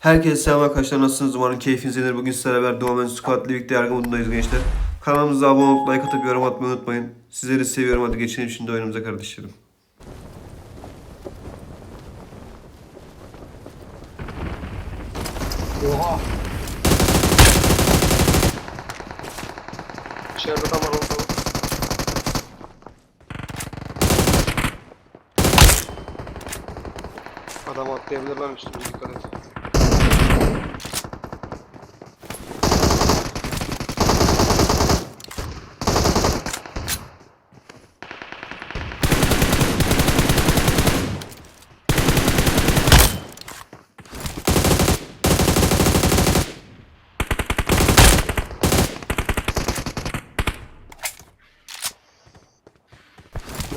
Herkese selam arkadaşlar nasılsınız umarım keyfiniz yenir. Bugün sizlerle beraber Doğmen Squad birlikte yargı modundayız gençler. Kanalımıza abone olup like atıp yorum atmayı unutmayın. Sizleri seviyorum hadi geçelim şimdi oyunumuza kardeşlerim. Oha. İçeride var orada. Adam atlayabilir lan üstüne dikkat et.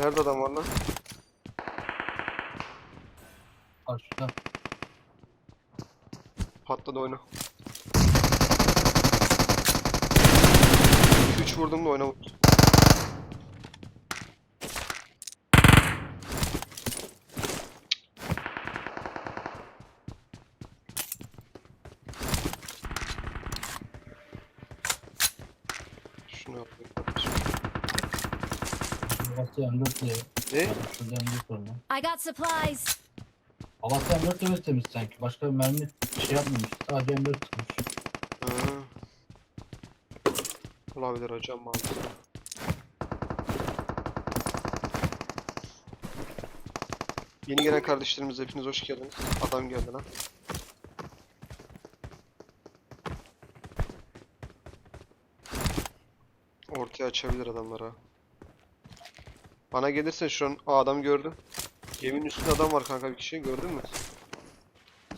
Nerede adam var lan? Karşıda. Patladı oyna. 3 vurdum da oyna vurdu. Babası M4 diye. Ne? Şurada M4 var lan. I got supplies. Babası M4 temiz temiz sanki. Başka bir mermi şey yapmamış. Sadece M4 tutmuş. Ha. Olabilir hocam mantıklı. Yeni gelen kardeşlerimiz hepiniz hoş geldiniz. Adam geldi lan. Ortaya açabilir adamlara. Bana gelirsen şu an Aa, adam gördüm. Geminin üstünde adam var kanka bir kişi gördün mü?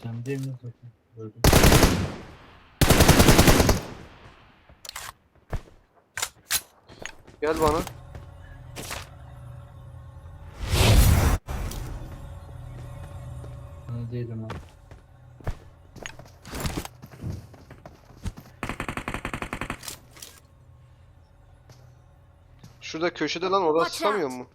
Sen değil mi zaten? Gördüm. Gel bana. Şurada köşede lan orada Watch sıkamıyor out. mu?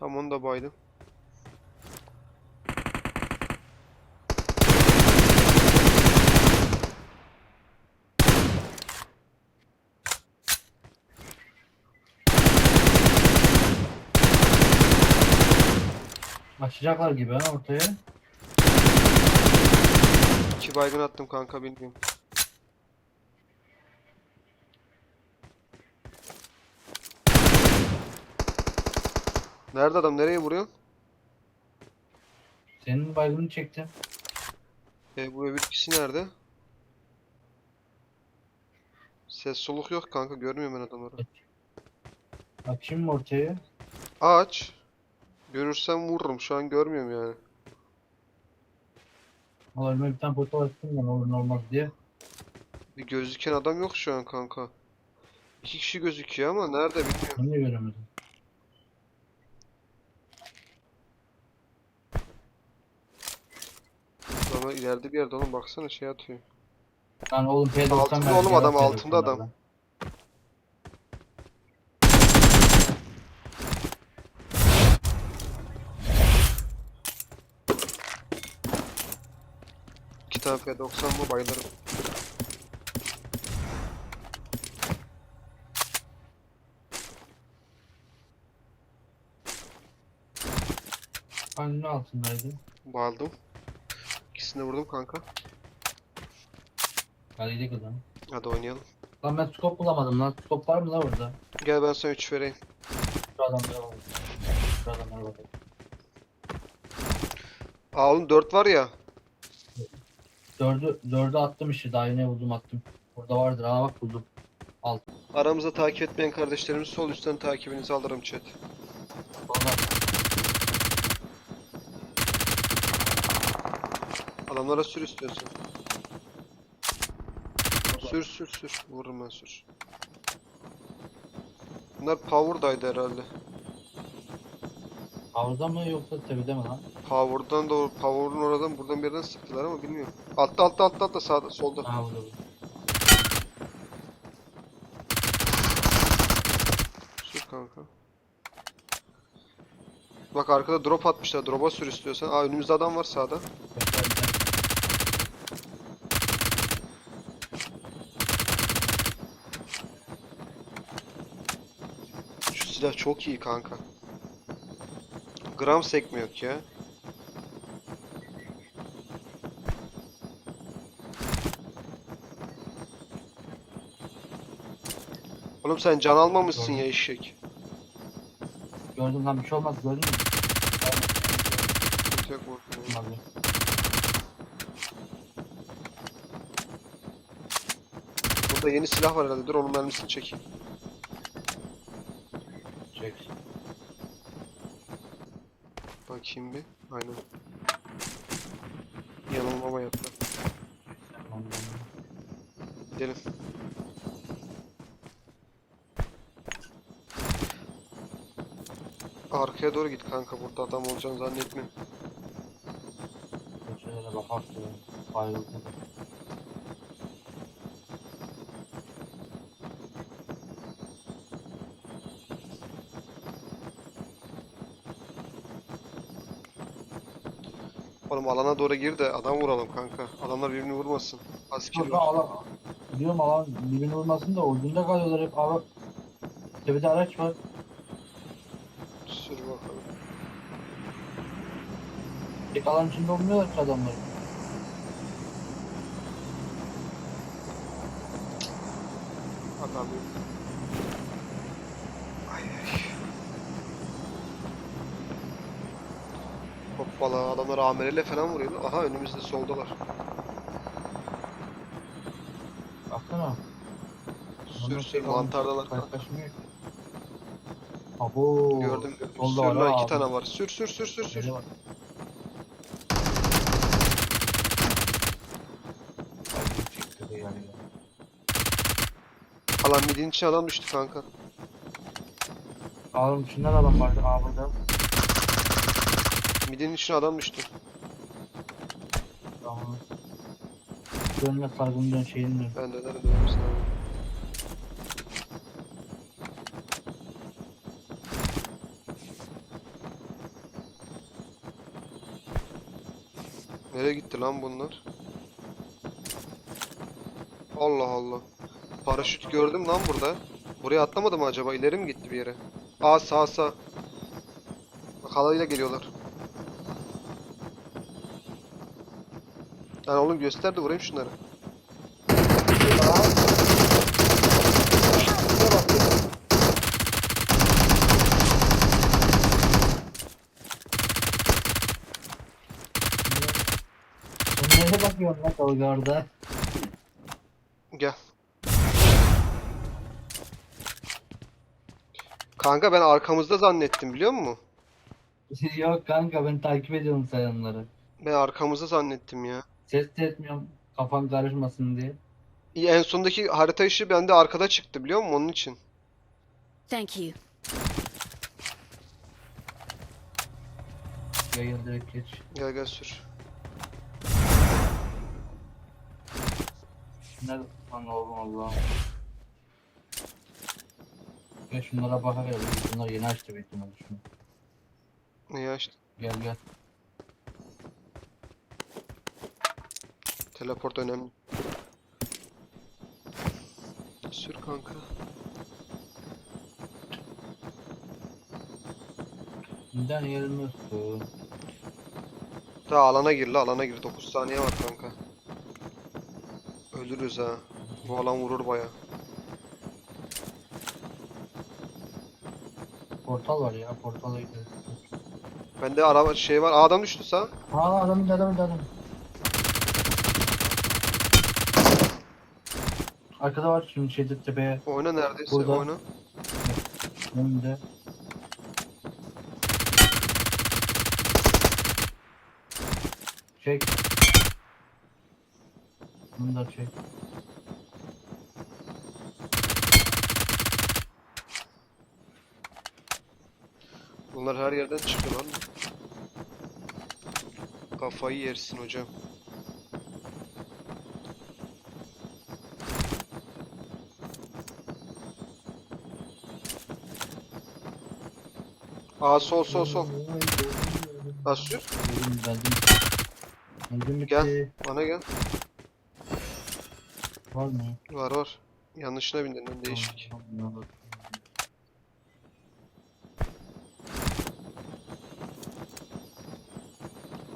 Tamam onu da baydım. Açacaklar gibi ha ortaya. İki baygın attım kanka bilmiyorum. Nerede adam? Nereye vuruyor? Senin baygını çektim. E, bu öbür ikisi nerede? Ses soluk yok kanka görmüyorum ben adamları. Açayım mı ortaya? Aç. Görürsem vururum. Şu an görmüyorum yani. Valla önüme bir tane portal açtım ben olur olmaz diye. Bir gözüken adam yok şu an kanka. İki kişi gözüküyor ama nerede bilmiyorum. Ben de göremedim. Ama ileride bir yerde oğlum baksana şey atıyor. Lan oğlum P90 Altında oğlum adam, P90 altında adam. Tane P90 mı bayılırım. Hanginin altındaydı? Bayıldım. İkisini de vurdum kanka. Hadi gidelim zaman. Hadi oynayalım. Lan ben scope bulamadım lan. Scope var mı lan orada? Gel ben sana 3 vereyim. Şu adamlara bak. Şu adamlara bak. Aa oğlum 4 var ya. Dördü, dördü attım işte daha yine buldum attım. Burada vardır aa bak buldum. Aramızda takip etmeyen kardeşlerimiz sol üstten takibinizi alırım chat. Orada. Adamlara sür istiyorsun. Sür sür sür. Vururum ben sür. Bunlar power'daydı herhalde. Havuzda mı yoksa tepede mi lan? Power'dan doğru, power'ın oradan buradan bir yerden sıktılar ama bilmiyorum. Altta altta altta altta sağda solda. Ha burada burada. kanka. Bak arkada drop atmışlar. Drop'a sür istiyorsan. Aa önümüzde adam var sağda. Şu silah çok iyi kanka. Gram sekmiyor ki ya. Oğlum sen can almamışsın ya eşek. Gördüm lan bir şey olmaz gördün mü? Yok mu? Abi. Burada yeni silah var herhalde. Dur onun mermisini çekeyim. Çek. Bakayım bir. Aynen. Yanılmama yaptı. Gidelim. Arkaya doğru git kanka. Burada adam olacağını zannetmiyorum. Şöyle bakak şöyle. Oğlum alana doğru gir de adam vuralım kanka. Adamlar birbirini vurmasın. Asker var. alan. Biliyorum alan birbirini vurmasın da ucunda kalıyorlar hep abi. Tepede araç var. Sür bakalım. Tek alan içinde olmuyorlar ki adamlar. Adam yok. Adamlar amereyle falan vuruyor. Aha önümüzde soldalar. Baksana. Sür sür mantardalar. Kaçmıyor. Abo. Gördüm gördüm. Sür lan iki tane var. Sür sür sür sür sür. Alan midin içine adam düştü kanka. Ağırın içinden adam vardı burada. Midin içine adam düştü. Tamam. Dönme sargın dön şeyin dön. Ben dönerim dönerim sana. Nereye gitti lan bunlar? Allah Allah. Paraşüt gördüm lan burada. Buraya atlamadı mı acaba? İleri mi gitti bir yere? Aa sağ sağ. Bak halayla geliyorlar. Lan oğlum göster de vurayım şunları. Nereye bakıyorsun lan Tolga orada? Gel. Kanka ben arkamızda zannettim biliyor musun? Yok kanka ben takip ediyorum sen onları. Ben arkamızda zannettim ya. Ses de etmiyorum kafan karışmasın diye. İyi, En sondaki harita işi bende arkada çıktı biliyor musun? Onun için. Thank you. Yayın direkt geç. Gel gel sür. Ne lan oğlum Allah'ım. Gel şunlara bakalım. Bunlar yeni açtı büyük ihtimalle şunu. Ne işte. Gel gel. Teleport önemli. Sür kanka. Neden yerimiyorsun? Daha alana gir la alana gir. 9 saniye var kanka. Ölürüz ha. Bu alan vurur baya. Portal var ya portala gideriz. Bende araba şey var. Aa, adam düştü sağ. Aa adamın adamın adamın. Arkada var şimdi şeyde tepeye Oyna neredeyse Burada. oyna. önünde. Çek. Bunu da çek. Bunlar her yerden çıkıyor lan. Kafayı yersin hocam. Aa sol sol sol. Bas sür. Benzin benzin. Benzin bitti. Gel. Bana gel. Var mı? Var var. Yanlışına bindin lan değişik.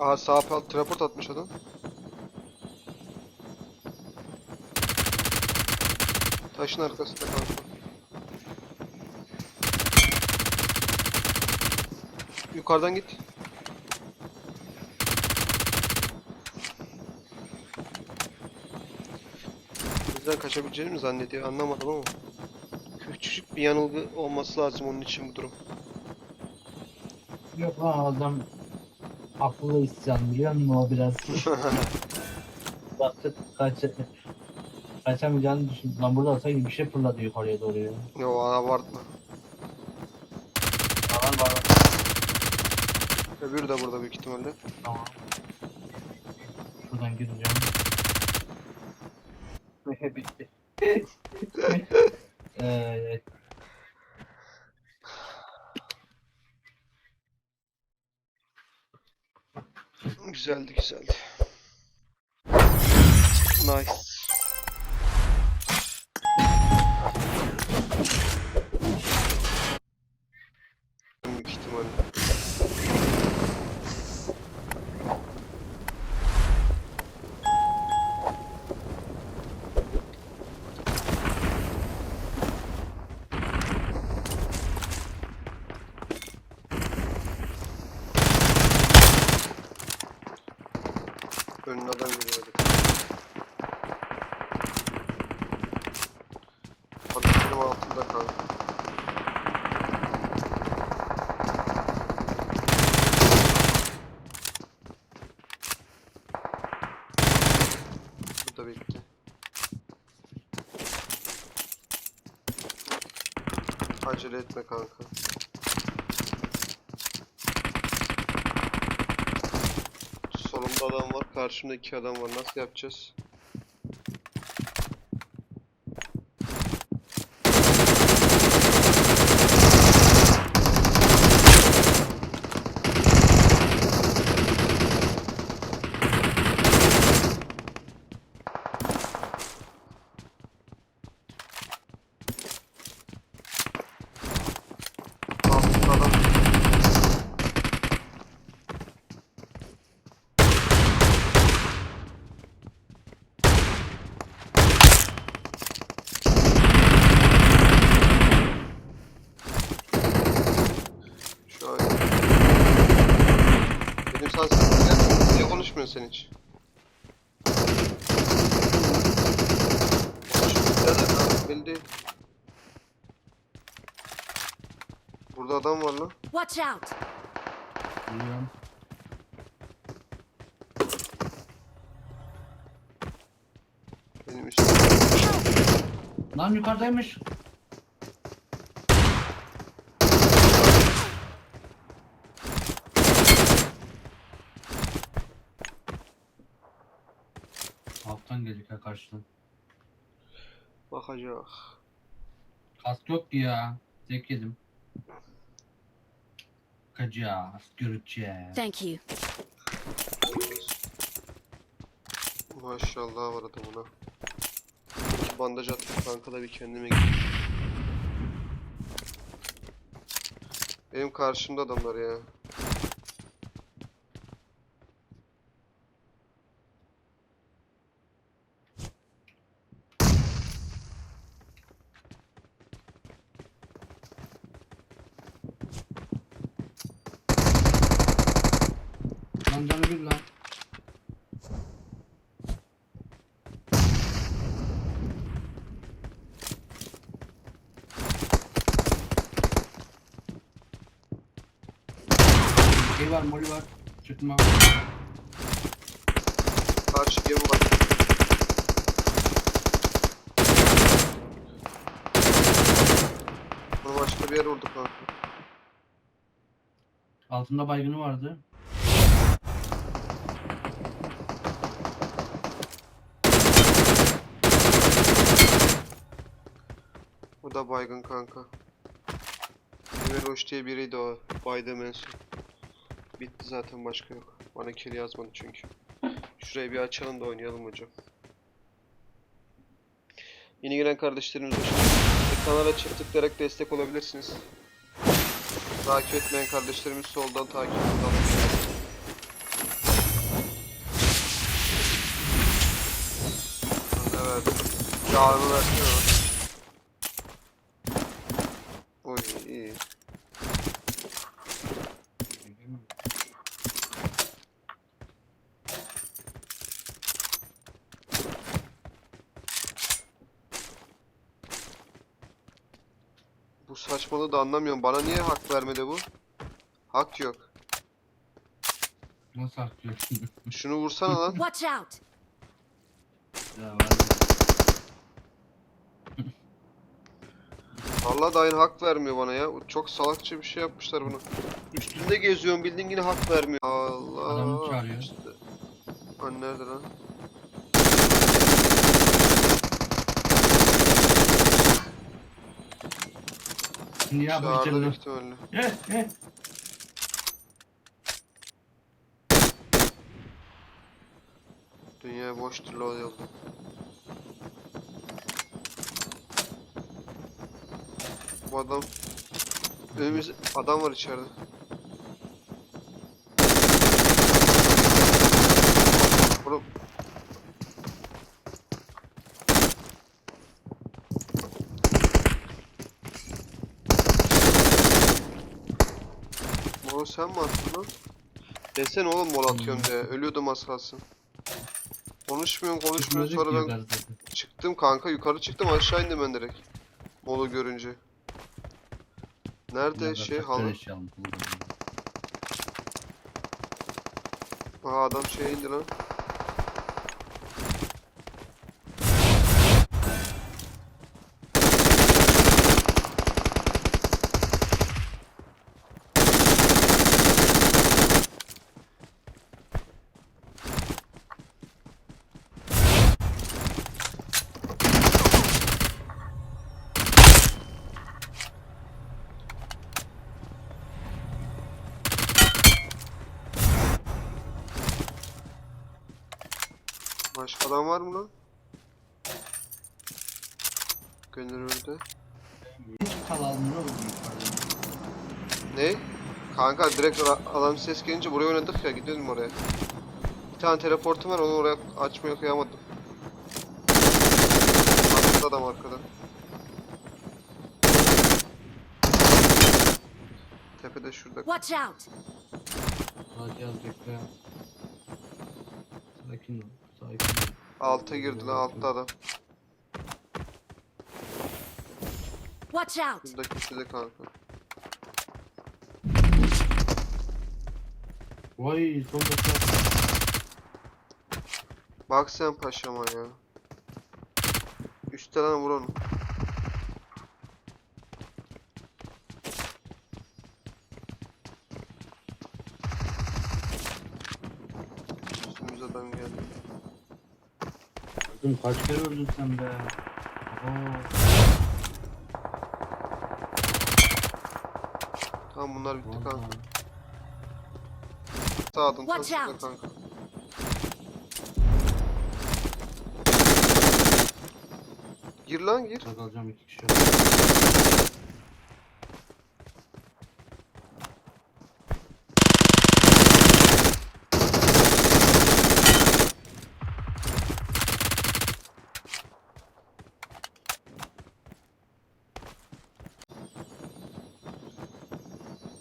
Aha sağ pal traport atmış adam. Taşın arkasında kanka. Yukarıdan git. Bizden kaçabileceğini mi zannediyor anlamadım ama. Küçücük bir yanılgı olması lazım onun için bu durum. Yok lan adam akıllı isyan biliyor musun o biraz. Baktı kaç kaçamayacağını düşün. Lan burada sanki bir şey fırladı yukarıya doğru ya. Yo abartma. Var var. Öbürü de burada büyük ihtimalle. Tamam. Şuradan gireceğim. Bitti. evet. Güzeldi güzeldi. Nice. Büyük ihtimalle. Önüne adam geliyordu. Bak benim altında kanka. Bu da bitti. Etme kanka. Solumda adam var, karşımda iki adam var. Nasıl yapacağız? Altında adam. Şu an. Sesimle niye konuşmuyorsun sen hiç? Belli. Burada adam var lan. Watch out! Biliyorum. Benim üstüm. Lan yukarıdaymış. Gelecek ha karşıdan. Bakacak. Kask yok ki ya. Tek yedim. Bakacağız, göreceğiz. Thank you. Maşallah var adamına. Bandaj attım kanka da bir kendime gideyim. Benim karşımda adamlar ya. Lan canı bir lan. Şey var, moli var. Çıkma. Karşı gemi var. Bunu başka bir yer vurdu kanka. Altında baygını vardı. Bu da baygın kanka. Veloş diye biriydi o. Baydığım en son. Bitti zaten başka yok. Bana kill yazmadı çünkü. Şurayı bir açalım da oynayalım hocam. Yeni gelen kardeşlerimiz hoş. Kanala çift tıklayarak destek olabilirsiniz. Takip etmeyen kardeşlerimiz soldan takip edin. Evet. Yağını versene lan. Oy iyi. Bu da anlamıyorum. Bana niye hak vermedi bu? Hak yok. Nasıl atlıyorsun? Şunu vursana lan. Watch out! ya var. Vallahi da aynı hak vermiyor bana ya. Çok salakça bir şey yapmışlar bunu. Üstünde geziyorum bildiğin yine hak vermiyor. Allah. Adamı çağırıyor. İşte. Lan nerede lan? Şimdi Çağırdı yapıştırdı. büyük ihtimalle. Eh eh. Dünya boştur lol yolda. Bu adam Önümüz adam var içeride. Oğlum Molo sen mi attın lan? Desene oğlum mol atıyorsun diye. Ölüyordum az kalsın. Konuşmuyorsun konuşmuyorsun sonra ben çıktım kanka yukarı çıktım aşağı indim ben direkt. Molu görünce. Nerede şey halı? Aa adam şey indi lan. Başka adam var mı lan? Gönül öldü. Ne? Kanka direkt alan ses gelince buraya oynadık ya gidelim oraya. Bir tane teleportum var onu oraya açmaya kıyamadım. Arkada adam arkada. Tepede şurada. Watch out! Hadi az bekle. Sakin ol. Alta girdi lan altta adam. Watch out! Şurada köşede kanka. Vay son dakika. Bak sen paşama ya. Üstten lan vur onu. Üstümüze adam geldi. Kızım kaç kere öldün sen be? Tamam bunlar bitti Vallahi. kanka. Sağdan Watch şurada out. kanka. Gir lan gir. Burada kalacağım iki kişi.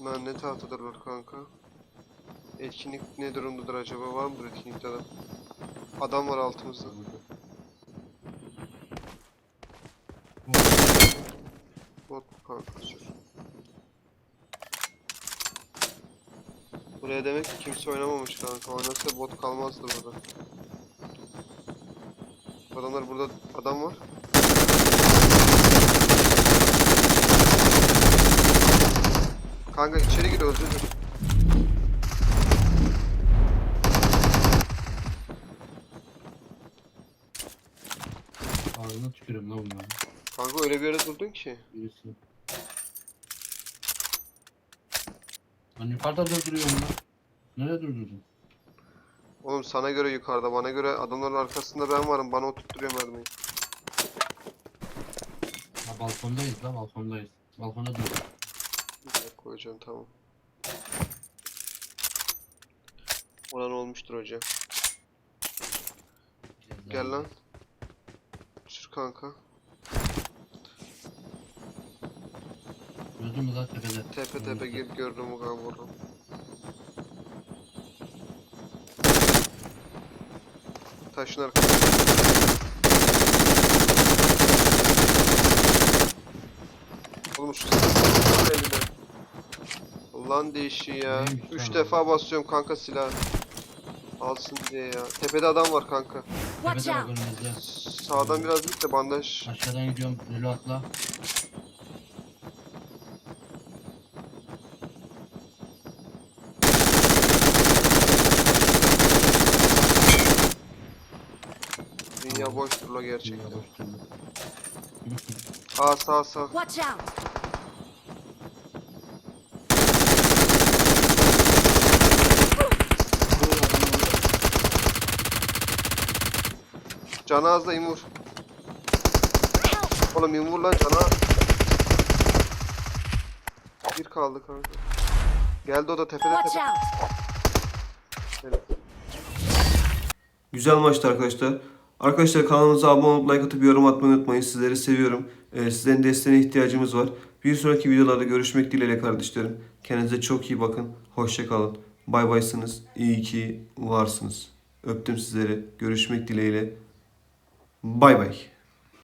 Bunlar ne tahtadırlar kanka? Etkinlik ne durumdadır acaba? Var mıdır etkinlikte adam? Adam var altımızda. Bot kanka. Buraya demek ki kimse oynamamış kanka. Oynasa bot kalmazdı burada. Adamlar burada adam var. Kanka içeri gir öldürdüm. Ağzına tükürüm lan bunları. Kanka öyle bir yere durdun ki. Birisi. Ben yukarıda durduruyorum lan. Nereye durdurdun? Oğlum sana göre yukarıda, bana göre adamların arkasında ben varım. Bana oturtturuyor mermiyi. Ha balkondayız la balkondayız. Balkona dur. Koyacağım tamam. Olan olmuştur hocam. Gel lan. Sür kanka. Gördün mü lan tepede? Tepe tepe gir gördüm bu kadar vururum. Taşın arkasında. Oğlum şu Ulan değişi ya. Neymiş Üç lan defa basıyorum kanka silah. Alsın diye ya. Tepede adam var kanka. Watch Tepede bak out! önümüzde. Sağdan biraz git de bandaj. Aşağıdan gidiyorum. Lülü atla. Dünya boştur la Dünya gerçekten. boş. Aa sağ sağ. Watch out! Canı az da imur. Oğlum imur lan canı az. Bir kaldı kanka. Geldi o da tepede Watch tepe. out! Güzel maçtı arkadaşlar. Arkadaşlar kanalımıza abone olup like atıp yorum atmayı unutmayın. Sizleri seviyorum. Ee, sizlerin desteğine ihtiyacımız var. Bir sonraki videolarda görüşmek dileğiyle kardeşlerim. Kendinize çok iyi bakın. Hoşça kalın. Bay baysınız. İyi ki varsınız. Öptüm sizleri. Görüşmek dileğiyle. Bay bay.